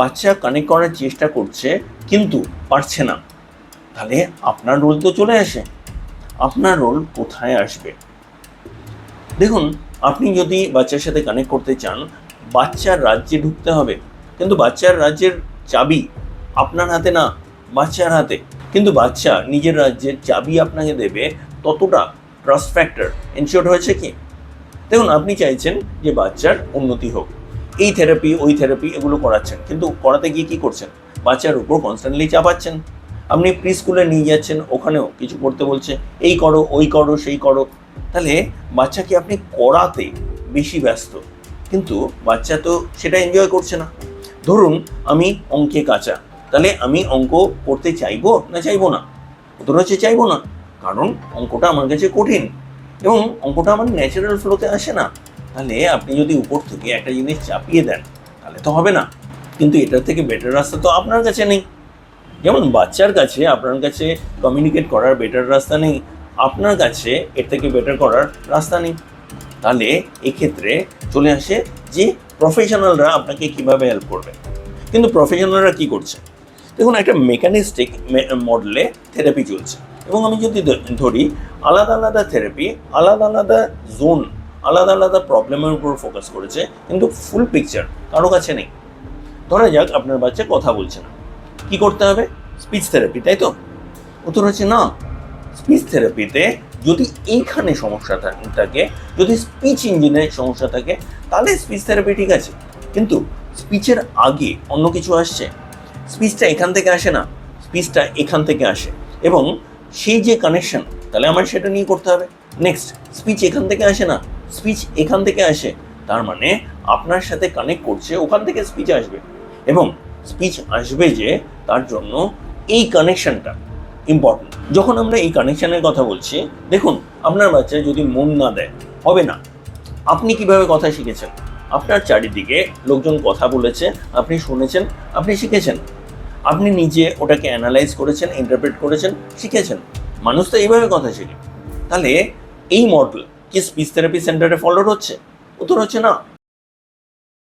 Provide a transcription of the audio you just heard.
বাচ্চা কানেক্ট করার চেষ্টা করছে, কিন্তু পারছে না। তাহলে আপনার রোল তো চলে আসে। আপনার রোল কোথায় আসবে? দেখুন, আপনি যদি বাচ্চার সাথে কানেক্ট করতে চান, বাচ্চার রাজ্যে ঢুকতে হবে। কিন্তু বাচ্চার রাজ্যের চাবি আপনার হাতে না, বাচ্চার হাতে। কিন্তু বাচ্চা নিজের রাজ্যের চাবি আপনাকে দেবে ততটা ট্রাস্ট ফ্যাক্টর এনশিওর হয়েছে কি? দেখুন, আপনি চাইছেন যে বাচ্চার উন্নতি হোক। এই থেরাপি ওই থেরাপি এগুলো করাচ্ছেন। কিন্তু করাতে গিয়ে কী করছেন? বাচ্চার উপর কনস্ট্যান্টলি চাপাচ্ছেন। আপনি প্রি স্কুলে নিয়ে যাচ্ছেন, ওখানেও কিছু করতে বলছে, এই করো, ওই করো, সেই করো। তাহলে বাচ্চাকে আপনি করাতে বেশি ব্যস্ত। কিন্তু বাচ্চা তো সেটা এনজয় করছে না। ধরুন আমি অঙ্কে কাঁচা, তাহলে আমি অঙ্ক করতে চাইব না চাইব না? উত্তর হচ্ছে চাইব না, কারণ অঙ্কটা আমার কাছে কঠিন। এবং অঙ্কটা আমার ন্যাচারাল ফ্লোতে আসে না। তাহলে আপনি যদি উপর থেকে একটা জিনিস চাপিয়ে দেন, তাহলে তো হবে না। কিন্তু এটার থেকে বেটার রাস্তা তো আপনার কাছে নেই। যেমন বাচ্চার কাছে আপনার কাছে কমিউনিকেট করার বেটার রাস্তা নেই, আপনার কাছে এর থেকে বেটার করার রাস্তা নেই। তাহলে এক্ষেত্রে চলে আসে যে প্রফেশনালরা আপনাকে কীভাবে হেল্প করবে। কিন্তু প্রফেশনালরা কি করছে? দেখুন, একটা মেকানিস্টিক মডেলে থেরাপি চলছে। এবং আমি যদি ধরি, আলাদা আলাদা থেরাপি আলাদা আলাদা জোন আলাদা আলাদা প্রবলেমের উপর ফোকাস করেছে, কিন্তু ফুল পিকচার কারও কাছে নেই। ধরা যাক আপনার বাচ্চা কথা বলছে না। কি করতে হবে? স্পিচ থেরাপি তাই তো? উত্তর হচ্ছে না। স্পিচ থেরাপিতে যদি এইখানে সমস্যা থাকে, যদি স্পিচ ইঞ্জিনের সমস্যা থাকে, তাহলে স্পিচ থেরাপি ঠিক আছে। কিন্তু স্পিচের আগে অন্য কিছু আসছে। স্পিচটা এখান থেকে আসে না। স্পিচটা এখান থেকে আসে। এবং সেই যে কানেকশন তাহলে আমার সেটা নিয়ে করতে হবে। নেক্সট স্পিচ এখান থেকে আসে না। স্পিচ এখান থেকে আসে, তার মানে আপনার সাথে কানেক্ট করছে, ওখান থেকে স্পিচ আসবে। এবং স্পিচ আসবে যে তার জন্য এই কানেকশনটা ইম্পর্টেন্ট যখন আমরা এই কানেকশনের কথা বলছি, দেখুন, আপনার বাচ্চা যদি মন না দেয়, হবে না। আপনি কীভাবে কথা শিখেছেন? আপনার চারিদিকে লোকজন কথা বলেছে, আপনি শুনেছেন, আপনি শিখেছেন। আপনি নিজে ওটাকে অ্যানালাইজ করেছেন ইন্টারপ্রেট করেছেন, শিখেছেন। মানুষ তো এইভাবে কথা শেখে। তাহলে এই মডেল কি স্পিচ থেরাপি সেন্টারে ফলো হচ্ছে? উত্তর হচ্ছে না।